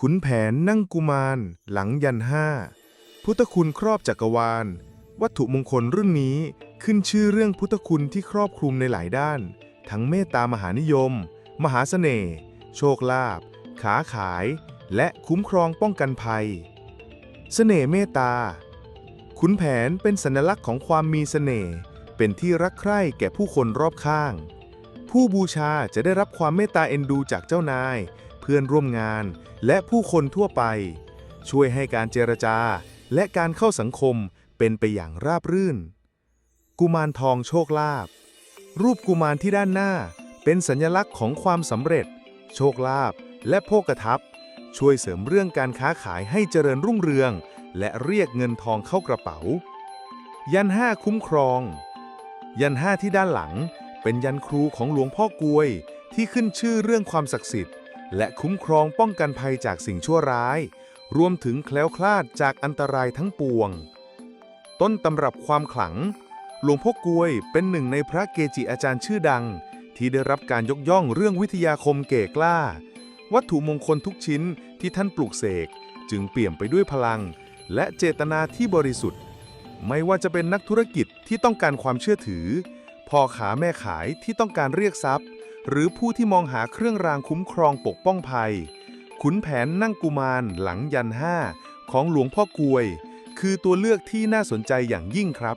ขุนแผนนั่งกุมาร หลังยันห้า พุทธคุณครอบจักรวาล วัตถุมงคลรุ่นนี้ขึ้นชื่อเรื่องพุทธคุณที่ครอบคลุมในหลายด้าน ทั้งเมตตามหานิยม มหาเสน่ห์ โชคลาภขาขาย และคุ้มครองป้องกันภัยเสน่ห์เมตตา ขุนแผนเป็นสัญลักษณ์ของความมีเสน่ห์ เป็นที่รักใคร่แก่ผู้คนรอบข้าง ผู้บูชาจะได้รับความเมตตาเอ็นดูจากเจ้านาย พื่อนร่วมงาน และผู้คนทั่วไป ช่วยให้การเจรจา และการเข้าสังคมเป็นไปอย่างราบรื่น กุมารทองโชคลาภรูปกุมารที่ด้านหน้า เป็นสัญลักษณ์ของความสำเร็จ โชคลาภและโภคทรัพช่วยเสริมเรื่องการค้าขายให้เจริญรุ่งเรือง และเรียกเงินทองเข้ากระเป๋า ยันห้าคุ้มครอง ยันห้าที่ด้านหลัง เป็นยันครูของหลวงพ่อกวยที่ขึ้นชื่อเรื่องความศักดิ์สิทธิ์ และคุ้มครองป้องกันภัยจากสิ่งชั่วร้าย รวมถึงแคล้วคลาดจากอันตรายทั้งปวง ต้นตำรับความขลัง หลวงพ่อกลวยเป็นหนึ่งในพระเกจิอาจารย์ชื่อดัง ที่ได้รับการยกย่องเรื่องวิทยาคมเก่กล้า วัตถุมงคลทุกชิ้นที่ท่านปลูกเสก จึงเปี่ยมไปด้วยพลัง และเจตนาที่บริสุทธิ์ ไม่ว่าจะเป็นนักธุรกิจที่ต้องการความเชื่อถือพ่อขาแม่ขายที่ต้องการเรียกทรัพย์ หรือผู้ที่มองหาเครื่องรางคุ้มครองปกป้องภัย ขุนแผนนั่งกุมารหลังยันห้าของหลวงพ่อกลวย คือตัวเลือกที่น่าสนใจอย่างยิ่งครับ